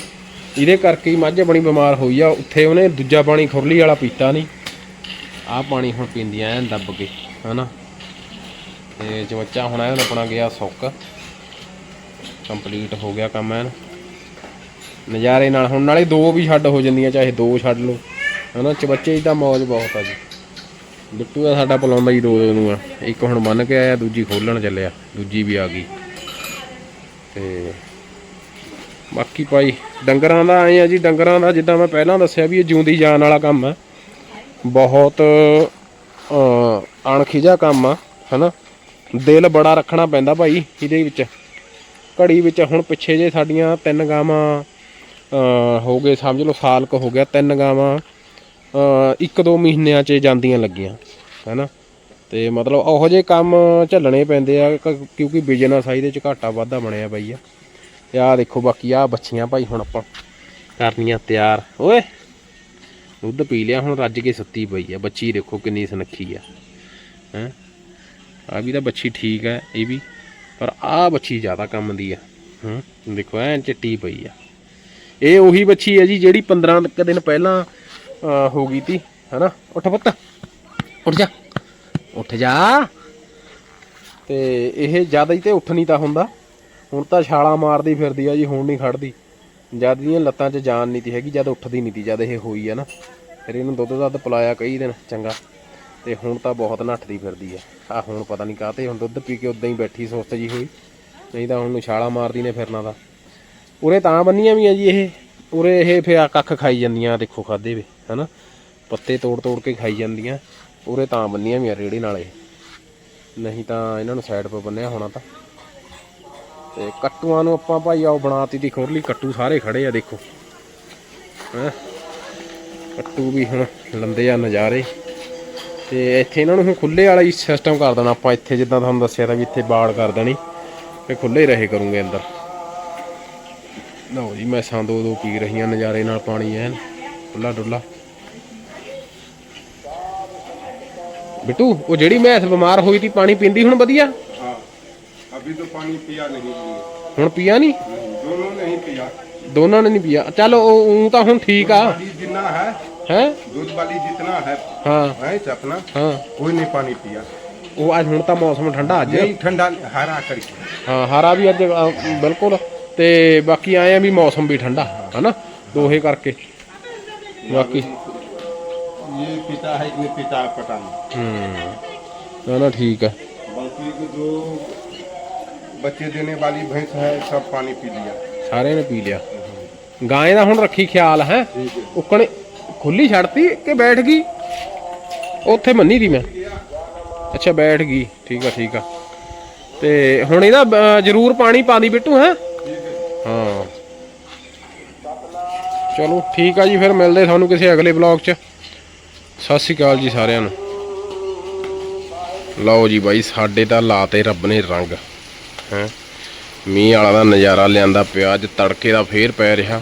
ਇਹਦੇ ਕਰਕੇ ਹੀ ਮੱਝ ਆਪਣੀ ਬਿਮਾਰ ਹੋਈ ਆ। ਉੱਥੇ ਉਹਨੇ ਦੂਜਾ ਪਾਣੀ ਖੁਰਲੀ ਵਾਲਾ ਪੀਤਾ ਨਹੀਂ ਆਹ ਪਾਣੀ ਹੁਣ ਪੀਂਦੀਆਂ ਐਨ ਦੱਬ ਕੇ, ਹਨਾ। ਤੇ ਚਵੱਚਾ ਹੁਣ ਐਨ ਆਪਣਾ ਗਿਆ ਸੁੱਕ। ਕੰਪਲੀਟ ਹੋ ਗਿਆ ਕੰਮ ਐਨ। ਨਜ਼ਾਰੇ ਨਾਲ ਹੁਣ ਨਾਲੇ ਦੋ ਵੀ ਛੱਡ ਹੋ ਜਾਂਦੀਆਂ, ਚਾਹੇ ਦੋ ਛੱਡ ਲਓ। ਹਨਾ ਚਵੱਚੇ ਦੀ ਤਾਂ ਮੌਜ ਬਹੁਤ ਆ ਜੀ। ਬਿੱਟੂ ਆ ਸਾਡਾ ਪਲਾਉਂਦਾ ਜੀ ਦੋ ਦੋ ਨੂੰ ਆ। ਇੱਕ ਹੁਣ ਬੰਨ ਕੇ ਆਇਆ, ਦੂਜੀ ਖੋਲਣ ਚੱਲਿਆ। ਦੂਜੀ ਵੀ ਆ ਗਈ। ਤੇ ਬਾਕੀ ਭਾਈ, ਡੰਗਰਾਂ ਦਾ ਆਏ ਆ ਜੀ, ਡੰਗਰਾਂ ਦਾ ਜਿੱਦਾਂ ਮੈਂ ਪਹਿਲਾਂ ਦੱਸਿਆ ਵੀ ਇਹ ਜਿਉਂਦੀ ਜਾਨ ਵਾਲਾ ਕੰਮ ਆ। ਬਹੁਤ ਅਣਖਿਜਾ ਕੰਮ ਆ, ਹਨਾ? ਦਿਲ ਬੜਾ ਰੱਖਣਾ ਪੈਂਦਾ ਭਾਈ ਇਹਦੇ ਵਿੱਚ। ਘੜੀ ਵਿੱਚ ਹੁਣ ਪਿੱਛੇ ਜੇ ਸਾਡੀਆਂ ਤਿੰਨ ਗਾਵਾਂ ਅ ਹੋ ਗਏ, ਸਮਝ ਲਓ ਸਾਲ ਕ ਹੋ ਗਿਆ, ਤਿੰਨ ਗਾਵਾਂ। ਇੱਕ ਦੋ ਮਹੀਨਿਆਂ 'ਚ ਜਾਂਦੀਆਂ ਲੱਗੀਆਂ, ਹੈਨਾ? ਤੇ ਮਤਲਬ ਉਹੋ ਜਿਹੇ ਕੰਮ ਝੱਲਣੇ ਪੈਂਦੇ ਆ ਕਿਉਂਕਿ ਬਿਜ਼ਨਸ ਆ, ਇਹਦੇ 'ਚ ਘਾਟਾ ਵਾਧਾ ਬਣਿਆ ਪਈ ਆ। ਤੇ ਆਹ ਦੇਖੋ ਬਾਕੀ ਆਹ ਬੱਚੀਆਂ ਭਾਈ ਹੁਣ ਆਪਾਂ ਕਰਨੀਆਂ ਤਿਆਰ। ਓਏ, ਦੁੱਧ ਪੀ ਲਿਆ, ਹੁਣ ਰੱਜ ਕੇ ਸੁੱਤੀ ਪਈ ਆ। ਬੱਚੀ ਦੇਖੋ ਕਿੰਨੀ ਸੁਨੱਖੀ ਆ, ਹੈ? ਆ ਵੀ ਤਾਂ ਬੱਚੀ ਠੀਕ ਹੈ ਇਹ ਵੀ। ਪਰ ਆਹ ਬੱਚੀ ਜ਼ਿਆਦਾ ਕੰਮ ਦੀ ਆ, ਹੂੰ? ਦੇਖੋ ਐਨ ਚਿੱਟੀ ਪਈ ਆ। ਇਹ ਉਹੀ ਬੱਚੀ ਹੈ ਜੀ ਜਿਹੜੀ 15 ਦਿਨ ਪਹਿਲਾਂ ਹੋ ਗਈ ਤੀ, ਹੈਨਾ? ਉੱਠ ਪੁੱਤ। ਉੱਠ ਜਾ। ਉੱਠ ਜਾ। ਤੇ ਇਹ ਜ਼ਿਆਦਾ ਹੀ ਤੇ ਉੱਠ ਨਹੀਂ ਤਾਂ ਹੁੰਦਾ। ਹੁਣ ਤਾਂ ਛਾਲਾ ਮਾਰਦੀ ਫਿਰਦੀ ਆ ਜੀ, ਹੁਣ ਨਹੀਂ ਖੜਦੀ। ਜਦ ਦੀਆਂ ਲੱਤਾਂ 'ਚ ਜਾਨ ਨਹੀਂ ਤੀ ਹੈਗੀ, ਜਦ ਉੱਠਦੀ ਨਹੀਂ ਤੀ, ਜਦ ਇਹ ਹੋਈ ਆ ਨਾ। ਫਿਰ ਇਹਨੂੰ ਦੁੱਧ ਦੱਧ ਪਿਲਾਇਆ ਕਈ ਦਿਨ, ਚੰਗਾ। ਤੇ ਹੁਣ ਤਾਂ ਬਹੁਤ ਨੱਠਦੀ ਫਿਰਦੀ ਆ। ਆ ਹੁਣ ਪਤਾ ਨਹੀਂ ਕਾਹਤੇ ਹੁਣ ਦੁੱਧ ਪੀ ਕੇ ਉਦਾਂ ਹੀ ਬੈਠੀ ਸੁਸਤ ਜੀ ਹੋਈ। ਨਹੀਂ ਤਾਂ ਹੁਣ ਨੂੰ ਛਾਲਾ ਮਾਰਦੀ ਨੇ ਫਿਰਨਾ ਦਾ ਉਰੇ ਤਾਂ ਬੰਨੀਆਂ ਵੀ ਆ ਜੀ ਇਹ। ਉਰੇ ਇਹ ਫਿਰ ਕੱਖ ਖਾਈ ਜਾਂਦੀਆਂ, ਦੇਖੋ ਖਾਦੇ ਵੇ, ਹਨਾ? ਪੱਤੇ ਤੋੜ ਤੋੜ ਕੇ ਖਾਈ ਜਾਂਦੀਆਂ ਉਰੇ ਤਾਂ ਬੰਨੀਆਂ ਵੀ ਆ ਰੇੜੇ ਨਾਲ। ਇਹ ਨਹੀਂ ਤਾਂ ਇਹਨਾਂ ਨੂੰ ਸਾਈਡ 'ਤੇ ਬੰਨਿਆ ਹੋਣਾ ਤਾਂ। ਤੇ ਕੱਟੂਆਂ ਨੂੰ ਆਪਾਂ ਭਾਈ ਆਓ ਬਣਾਤੀ ਦੀ ਖੋਰਲੀ, ਕੱਟੂ ਸਾਰੇ ਖੜੇ ਆ, ਦੇਖੋ। ਹੈਂ? ਕੱਟੂ ਵੀ ਹੁਣ ਲੰਦੇ ਆ ਨਜ਼ਾਰੇ। ਤੇ ਇੱਥੇ ਇਹਨਾਂ ਨੂੰ ਹੁਣ ਖੁੱਲੇ ਵਾਲਾ ਹੀ ਸਿਸਟਮ ਕਰ ਦੇਣਾ ਆਪਾਂ, ਇੱਥੇ ਜਿੱਦਾਂ ਤੁਹਾਨੂੰ ਦੱਸਿਆ ਤਾਂ ਵੀ ਇੱਥੇ ਬਾੜ ਕਰ ਦੇਣੀ, ਤੇ ਖੁੱਲੇ ਰਹੇ ਕਰੂੰਗੇ ਅੰਦਰ। ਲਓ ਜੀ ਮੈਸਾਂ ਦੋ ਦੋ ਪੀ ਰਹੀਆਂ ਨਜ਼ਾਰੇ ਨਾਲ ਪਾਣੀ ਐਨ ਖੁੱਲਾ ਡੁੱਲਾ ਬਿੱਟੂ ਉਹ ਜਿਹੜੀ ਮੈਸ ਬਿਮਾਰ ਹੋਈ ਤੀ ਪਾਣੀ ਪੀਂਦੀ ਹੁਣ ਵਧੀਆ हाँ अभी तो पानी पिया नहीं लिए ਹੁਣ ਪੀਆ ਨਹੀਂ दोनों नहीं पिया ਦੋਨਾਂ ਨੇ ਨਹੀਂ ਪੀਆ ਚੱਲ ਉਹ ਊਂ ਤਾਂ ਹੁਣ ਠੀਕ ਆ वाली जितना है ਹੈ दूध वाली जितना है ਹਾਂ भैंस अपना ਹਾਂ कोई नहीं पानी पिया ਉਹ ਅੱਜ ਹੁਣ ਤਾਂ ਮੌਸਮ ਠੰਡਾ ਅੱਜ यही ठंडा हरा करके ਹਾਂ ਹਰਾ ਵੀ ਅੱਜ ਅ, ਬਿਲਕੁਲ ਤੇ ਬਾਕੀ ਆਏ ਆ ਵੀ ਮੌਸਮ ਵੀ ਠੰਡਾ ਹਨਾ ਦੋਹੇ ਕਰਕੇ ਬਾਕੀ ये पिता है इसमें पिता है पता नहीं ਹੂੰ ਨਾ ਨਾ ਠੀਕ ਹੈ बाकी के जो बच्चे देने वाली भैंस है सब पानी पी लिया ਸਾਰਿਆਂ ਨੇ ਪੀ ਲਿਆ ਗਾਂ ਦਾ ਹੁਣ ਰੱਖੀ ਖਿਆਲ ਹੈ ठीक है ਉੱਕਣ ਖੁੱਲੀ ਛੱਡਤੀ ਕਿ ਬੈਠ ਗਈ ਉੱਥੇ ਮੰਨੀ ਦੀ ਮੈਂ ਅੱਛਾ ਬੈਠ ਗਈ ਠੀਕ ਆ ਠੀਕ ਆ ਤੇ ਹੁਣ ਇਹਦਾ ਅਹ, ਜ਼ਰੂਰ ਪਾਣੀ ਪਾ ਦੀ ਬਿੱਟੂ ਹੈ ਹਾਂ। ਚਲੋ, ਠੀਕ ਆ ਜੀ, ਫਿਰ ਮਿਲਦੇ ਤੁਹਾਨੂੰ ਕਿਸੇ ਅਗਲੇ ਬਲੌਗ 'ਚ। ਸਤਿ ਸ਼੍ਰੀ ਅਕਾਲ ਜੀ ਸਾਰਿਆਂ ਨੂੰ। ਲਓ ਜੀ ਬਾਈ, ਸਾਡੇ ਤਾਂ ਲਾਤੇ ਰੱਬ ਨੇ ਰੰਗ, ਹੈ। ਮੀਂਹ ਵਾਲਾ ਦਾ ਨਜ਼ਾਰਾ ਲਿਆਂਦਾ ਪਿਆ, ਅੱਜ ਤੜਕੇ ਦਾ ਫੇਰ ਪੈ ਰਿਹਾ।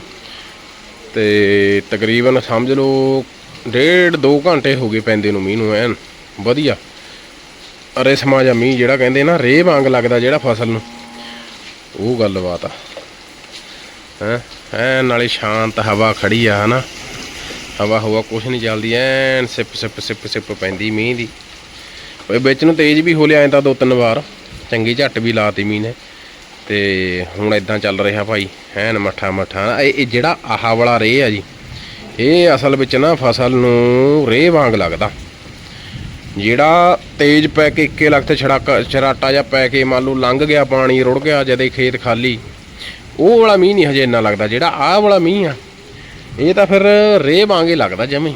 ਤੇ ਤਕਰੀਬਨ ਸਮਝ ਲਓ, ਡੇਢ 2 ਘੰਟੇ ਹੋ ਗਏ ਪੈਂਦੇ ਨੂੰ ਮੀਂਹ ਨੂੰ ਐਨ। ਵਧੀਆ। ਅਰੇ ਸਮਾ ਜਾਂ ਮੀਂਹ ਜਿਹੜਾ ਕਹਿੰਦੇ ਨਾ, ਰੇਹ ਵਾਂਗ ਲੱਗਦਾ ਜਿਹੜਾ ਫਸਲ ਨੂੰ। ਉਹ ਗੱਲਬਾਤ ਆ। ਐ ਨਾਲੇ ਸ਼ਾਂਤ ਹਵਾ ਖੜੀ ਆ, ਹਨਾ? ਹਵਾ ਹਵਾ ਕੁਛ ਨਹੀਂ ਚੱਲਦੀ, ਐਨ ਸਿਪ ਸਿਪ ਸਿਪ ਸਿਪ ਪੈਂਦੀ ਮੀਂਹ ਦੀ। ਓਏ ਵਿੱਚ ਨੂੰ ਤੇਜ਼ ਵੀ ਹੋ ਲਿਆ, ਐਂ ਤਾਂ ਦੋ ਤਿੰਨ ਵਾਰ। ਚੰਗੀ ਝੱਟ ਵੀ ਲਾਤੀ ਮੀਂਹ ਨੇ। ਤੇ ਹੁਣ ਇਦਾਂ ਚੱਲ ਰਿਹਾ ਭਾਈ, ਐਨ ਮੱਠਾ ਮੱਠਾ। ਇਹ ਇਹ ਜਿਹੜਾ ਆਹ ਵਾਲਾ ਰੇਹ ਆ ਜੀ, ਇਹ ਅਸਲ ਵਿੱਚ ਨਾ ਫਸਲ ਨੂੰ ਰੇਹ ਵਾਂਗ ਲੱਗਦਾ। ਜਿਹੜਾ ਤੇਜ਼ ਪੈ ਕੇ ਇੱਕੇ ਲਖਤ ਛੜਾਕਾ ਛਰਾਟਾ ਜਾਂ ਪੈ ਕੇ ਮੰਨ ਲਓ ਲੰਘ ਗਿਆ ਪਾਣੀ, ਰੁੜ ਗਿਆ, ਜਦੇ ਖੇਤ ਖਾਲੀ। ਉਹ ਵਾਲਾ ਮੀਂਹ ਨਹੀਂ ਹਜੇ ਇੰਨਾ ਲੱਗਦਾ, ਜਿਹੜਾ ਆਹ ਵਾਲਾ ਮੀਂਹ ਆ, ਇਹ ਤਾਂ ਫਿਰ ਰੇਹ ਵਾਂਗੇ ਲੱਗਦਾ ਜਮੀ,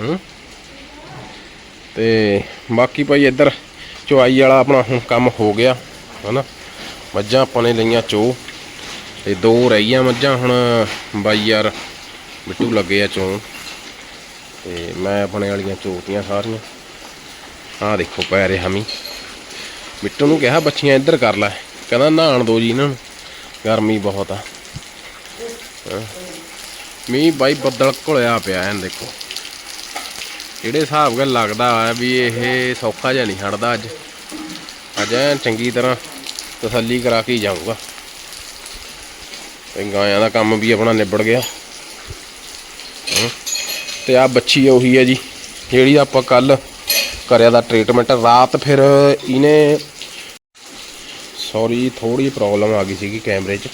ਹੂੰ। ਤੇ ਬਾਕੀ ਭਾਈ ਇੱਧਰ ਚੁਆਈ ਵਾਲਾ ਆਪਣਾ ਹੁਣ ਕੰਮ ਹੋ ਗਿਆ, ਹਨਾ। ਮੱਝਾਂ ਆਪਾਂ ਨੇ ਲਈਆਂ ਚੋ, ਤੇ ਦੋ ਰਹਿ ਗਈਆਂ ਮੱਝਾਂ ਹੁਣ, ਬਾਈ ਯਾਰ ਬਿੱਟੂ ਲੱਗੇ ਆ ਚੋਂ। ਤੇ ਮੈਂ ਆਪਣੇ ਵਾਲੀਆਂ ਚੋਤੀਆਂ ਸਾਰੀਆਂ, ਆਹ ਦੇਖੋ ਪੈ ਰਿਹਾ ਮੀਂਹ। ਬਿੱਟੂ ਨੂੰ ਕਿਹਾ ਬੱਚੀਆਂ ਇੱਧਰ ਕਰ ਲੈ, ਕਹਿੰਦਾ ਨਹਾਣ ਦੋ ਜੀ ਇਹਨਾਂ ਨੂੰ। ਗਰਮੀ ਬਹੁਤ ਆ। ਹੈਂ। ਮੀਂਹ ਬਾਈ ਬੱਦਲ ਘੁਲਿਆ ਪਿਆ ਐਨ ਦੇਖੋ। ਜਿਹੜੇ ਹਿਸਾਬ ਨਾਲ ਲੱਗਦਾ ਆ ਵੀ ਇਹ ਸੌਖਾ ਜਿਹਾ ਨਹੀਂ ਹਟਦਾ ਅੱਜ। ਅੱਜ ਐਨ ਚੰਗੀ ਤਰ੍ਹਾਂ ਤਸੱਲੀ ਕਰਾ ਕੇ ਜਾਊਗਾ। ਤੇ ਗਾਇਆਂ ਦਾ ਕੰਮ ਵੀ ਆਪਣਾ ਨਿਬੜ ਗਿਆ। ਹੈਂ। ਤੇ ਆ ਬੱਚੀ ਉਹੀ ਹੈ ਜੀ, ਜਿਹੜੀ ਆਪਾਂ ਕੱਲ ਕਰਿਆ ਦਾ ਟ੍ਰੀਟਮੈਂਟ ਰਾਤ ਫਿਰ ਇਹਨੇ ਸੌਰੀ ਥੋੜੀ ਪ੍ਰੋਬਲਮ ਆ ਗਈ ਸੀਗੀ ਕੈਮਰੇ 'ਚ।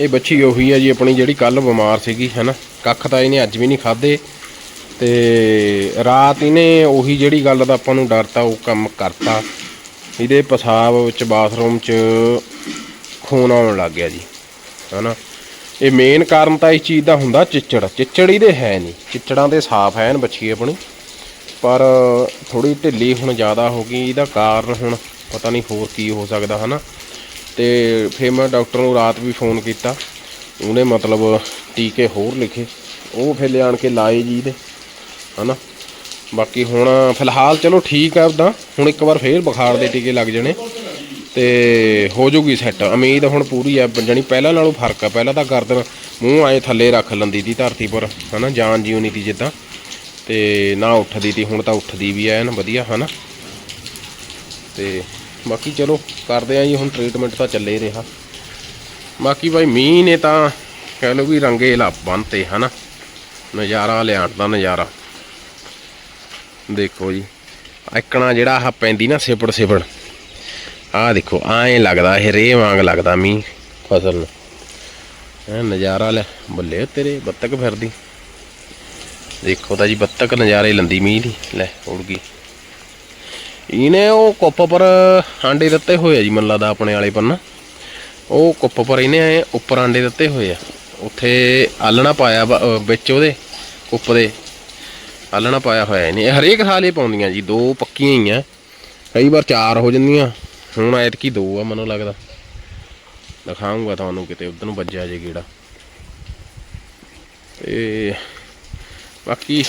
ਇਹ ਬੱਚੀ ਉਹੀ ਆ ਜੀ, ਆਪਣੀ ਜਿਹੜੀ ਕੱਲ ਬਿਮਾਰ ਸੀਗੀ, ਹੈਨਾ। ਕੱਖ ਤਾਂ ਇਹਨੇ ਅੱਜ ਵੀ ਨਹੀਂ ਖਾਦੇ ਤੇ ਰਾਤ ਇਹਨੇ ਉਹੀ ਜਿਹੜੀ ਗੱਲ ਦਾ ਆਪਾਂ ਨੂੰ ਡਰ ਤਾ ਉਹ ਕੰਮ ਕਰਤਾ। ਇਹਦੇ ਪਸਾਬ ਵਿੱਚ ਬਾਥਰੂਮ 'ਚ ਖੂਨ ਆਉਣ ਲੱਗ ਗਿਆ ਜੀ, ਹਨਾ। ਇਹ ਮੇਨ ਕਾਰਨ ਤਾਂ ਇਸ ਚੀਜ਼ ਦਾ ਹੁੰਦਾ ਚਿੱਚੜ। ਚਿੱਚੜ ਇਹਦੇ ਹੈ ਨਹੀਂ। ਚਿੱਚੜਾਂ ਦੇ ਸਾਫ਼ ਐਨ ਬੱਚੀ ਆਪਣੀ। ਪਰ ਥੋੜੀ ਢਿੱਲੀ ਹੁਣ ਜ਼ਿਆਦਾ ਹੋ ਗਈ, ਇਹਦਾ ਕਾਰਨ ਹੁਣ ਪਤਾ ਨਹੀਂ ਹੋਰ ਕੀ ਹੋ ਸਕਦਾ, ਹਨਾ? ਤੇ ਫਿਰ ਮੈਂ ਡਾਕਟਰ ਨੂੰ ਰਾਤ ਵੀ ਫੋਨ ਕੀਤਾ। ਉਹਨੇ ਮਤਲਬ ਟੀਕੇ ਹੋਰ ਲਿਖੇ। ਉਹ ਫਿਰ ਲਿਆਣ ਕੇ ਲਾਏ ਜੀ ਇਹਦੇ ਹਨਾ? ਬਾਕੀ ਹੁਣ ਫਿਲਹਾਲ ਚਲੋ ਠੀਕ ਆ ਉਦਾਂ। ਹੁਣ ਇੱਕ ਵਾਰ ਫੇਰ ਬੁਖਾਰ ਦੇ ਟੀਕੇ ਲੱਗ ਜਾਣੇ। ਤੇ ਹੋ ਜੂਗੀ ਸੈੱਟ ਉਮੀਦ ਹੁਣ ਪੂਰੀ ਆ, ਜਾਣੀ ਪਹਿਲਾਂ ਨਾਲੋਂ ਫ਼ਰਕ ਆ। ਪਹਿਲਾਂ ਤਾਂ ਗਰਦਨ ਮੂੰਹ ਆਏ ਥੱਲੇ ਰੱਖ ਲੈਂਦੀ ਸੀ ਧਰਤੀ ਪਰ, ਹਨਾ? ਜਾਨ ਨਹੀਂ ਤੀ ਜਿੱਦਾਂ। ਤੇ ਨਾ ਉੱਠਦੀ ਤੀ, ਹੁਣ ਤਾਂ ਉੱਠਦੀ ਵੀ ਐਨ ਵਧੀਆ, ਹਨਾ? ਤੇ ਬਾਕੀ ਚਲੋ, ਕਰਦੇ ਆ ਜੀ, ਹੁਣ ਟ੍ਰੀਟਮੈਂਟ ਤਾਂ ਚੱਲੇ ਰਿਹਾ। ਬਾਕੀ ਭਾਈ ਮੀਂਹ ਨੇ ਤਾਂ ਕਹਿ ਲਓ ਵੀ ਰੰਗੇਲਾ ਬੰਨਤੇ, ਹਨਾ? ਨਜ਼ਾਰਾ ਲਿਆਣ ਦਾ ਨਜ਼ਾਰਾ। ਦੇਖੋ ਜੀ ਐਕਣਾ ਜਿਹੜਾ ਆਹ ਪੈਂਦੀ ਨਾ ਸਿਪੜ ਸਿਪੜ ਆਹ ਦੇਖੋ, ਐਂ ਲੱਗਦਾ, ਇਹ ਰੇ ਵਾਂਗ ਲੱਗਦਾ ਮੀਂਹ, ਫਸਲ ਨੂੰ। ਐ ਨਜ਼ਾਰਾ ਲੈ, ਬੱਲੇ ਤੇਰੇ, ਬੱਤਕ ਫਿਰਦੀ। ਦੇਖੋ ਤਾਂ ਜੀ, ਬੱਤਕ ਨਜ਼ਾਰੇ ਲੰਦੀ ਮੀਂਹ ਦੀ, ਲੈ, ਉੜ ਗਈ। ਇਹਨੇ ਉਹ ਕੁੱਪ ਪਰ ਆਂਡੇ ਦਿੱਤੇ ਹੋਏ ਆ ਜੀ, ਮੈਨੂੰ ਲੱਗਦਾ ਆਪਣੇ ਵਾਲੇ ਪੰਨਾ। ਉਹ ਕੁੱਪ ਪਰ ਇਹਨੇ ਉੱਪਰ ਆਂਡੇ ਦਿੱਤੇ ਹੋਏ ਆ। ਉੱਥੇ ਆਲਣਾ ਪਾਇਆ ਵਿੱਚ ਉਹਦੇ, ਕੁੱਪ ਦੇ। ਆਲਣਾ ਪਾਇਆ ਹੋਇਆ ਇਹਨੇ। ਇਹ ਹਰੇਕ ਸਾਲ ਇਹ ਪਾਉਂਦੀਆਂ ਜੀ, ਦੋ ਪੱਕੀਆਂ ਹੀ ਆ। ਕਈ ਵਾਰ ਚਾਰ ਹੋ ਜਾਂਦੀਆਂ, ਹੁਣ ਐਤਕੀ ਦੋ ਆ ਮੈਨੂੰ ਲੱਗਦਾ। ਦਿਖਾਉਂਗਾ ਤੁਹਾਨੂੰ ਕਿਤੇ, ਉਧਰ ਨੂੰ ਵੱਜਿਆ ਜੇ ਕੀੜਾ ਤੇ ਬਾਕੀ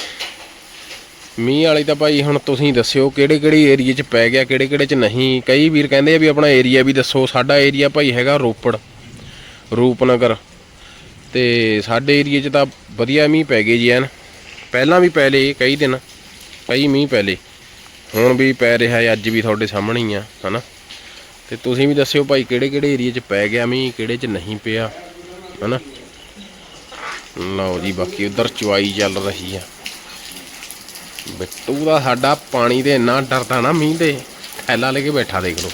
ਮੀਂਹ ਵਾਲੀ ਤਾਂ ਭਾਈ ਹੁਣ ਤੁਸੀਂ ਦੱਸਿਓ ਕਿਹੜੇ ਕਿਹੜੇ ਏਰੀਏ 'ਚ ਪੈ ਗਿਆ, ਕਿਹੜੇ ਕਿਹੜੇ 'ਚ ਨਹੀਂ। ਕਈ ਵੀਰ ਕਹਿੰਦੇ ਆ ਵੀ ਆਪਣਾ ਏਰੀਆ ਵੀ ਦੱਸੋ, ਸਾਡਾ ਏਰੀਆ ਭਾਈ ਹੈਗਾ ਰੋਪੜ, ਰੂਪਨਗਰ। ਤੇ ਸਾਡੇ ਏਰੀਏ 'ਚ ਤਾਂ ਵਧੀਆ ਮੀਂਹ ਪੈ ਗਏ ਜੀ ਐਨ। ਪਹਿਲਾਂ ਵੀ ਪੈ ਲਏ ਕਈ ਦਿਨ, ਕਈ ਮੀਂਹ ਪੈ ਲਏ ਹੁਣ ਵੀ ਪੈ ਰਿਹਾ ਹੈ, ਅੱਜ ਵੀ ਤੁਹਾਡੇ ਸਾਹਮਣੇ ਹੀ ਆ, ਹਨਾ। ਤੇ ਤੁਸੀਂ ਵੀ ਦੱਸਿਓ ਭਾਈ ਕਿਹੜੇ ਕਿਹੜੇ ਏਰੀਏ 'ਚ ਪੈ ਗਿਆ ਮੀਂਹ, ਕਿਹੜੇ 'ਚ ਨਹੀਂ ਪਿਆ, ਹਨਾ। ਲਓ ਜੀ, ਬਾਕੀ ਉਧਰ ਚੁਆਈ ਚੱਲ ਰਹੀ ਆ। ਬਿੱਟੂ ਦਾ ਸਾਡਾ ਪਾਣੀ ਦੇ ਇੰਨਾ ਡਰਦਾ ਨਾ ਮੀਂਹ ਦੇ ਥੈਲਾ ਲੈ ਕੇ ਬੈਠਾ ਦੇਖ ਲਓ।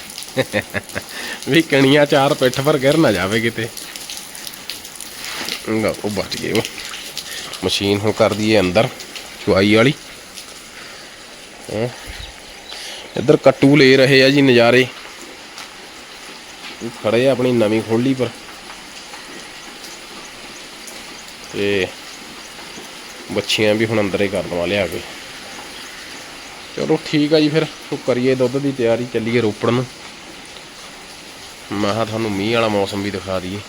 ਵੀ ਕਣੀਆਂ ਚਾਰ ਪਿੱਠ ਪਰ ਗਿਰ ਨਾ ਜਾਵੇ ਕਿਤੇ। ਲਓ, ਉਹ ਬਚ ਗਏ ਉਹ। ਮਸ਼ੀਨ ਹੁਣ ਕਰਦੀ ਏ ਅੰਦਰ ਚੁਆਈ ਵਾਲੀ। ਹੈਂ। ਇੱਧਰ ਕੱਟੂ ਲੈ ਰਹੇ ਆ ਜੀ ਨਜ਼ਾਰੇ। ਇਹ ਖੜੇ ਆ ਆਪਣੀ ਨਵੀਂ ਖੋਲੀ ਪਰ। ਤੇ ਬੱਚੀਆਂ ਵੀ ਹੁਣ ਅੰਦਰੇ ਕਰਨ ਵਾਲੇ ਲਿਆ ਗਏ ਚਲੋ ਠੀਕ ਆ ਜੀ ਫਿਰ। ਕਰੀਏ ਦੁੱਧ ਦੀ ਤਿਆਰੀ, ਚੱਲੀਏ ਰੋਪੜ ਨੂੰ। ਮੈਂ ਕਿਹਾ ਤੁਹਾਨੂੰ ਮੀਂਹ ਵਾਲਾ ਮੌਸਮ ਵੀ ਦਿਖਾ ਦਈਏ।